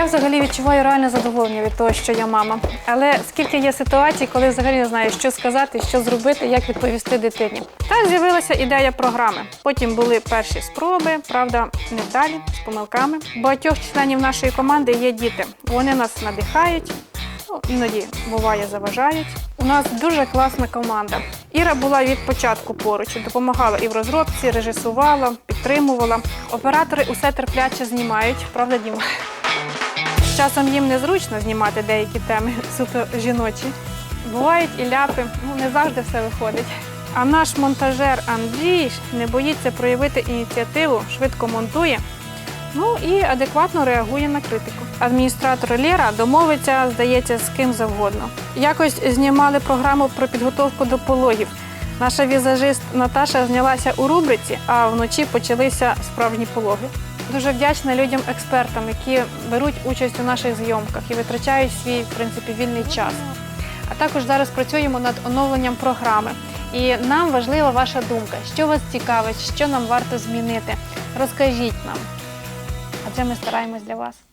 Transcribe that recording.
Я взагалі відчуваю реальне задоволення від того, що я мама. Але скільки є ситуацій, коли взагалі не знаю, що сказати, що зробити, як відповісти дитині. Так з'явилася ідея програми. Потім були перші спроби, правда, невдалі, з помилками. Багатьох членів нашої команди є діти. Вони нас надихають. Ну, іноді буває заважають. У нас дуже класна команда. Іра була від початку поруч, допомагала і в розробці, режисувала, підтримувала. Оператори усе терпляче знімають, правда, Діма? Часом їм незручно знімати деякі теми суто жіночі. Бувають і ляпи, ну не завжди все виходить. А наш монтажер Андрій не боїться проявити ініціативу, швидко монтує, ну і адекватно реагує на критику. Адміністратор Лєра домовиться, здається, з ким завгодно. Якось знімали програму про підготовку до пологів. Наша візажист Наташа знялася у рубриці, а вночі почалися справжні пологи. Дуже вдячна людям-експертам, які беруть участь у наших зйомках і витрачають свій в принципі вільний час. А також зараз працюємо над оновленням програми. І нам важлива ваша думка, що вас цікавить, що нам варто змінити. Розкажіть нам. Адже ми стараємось для вас.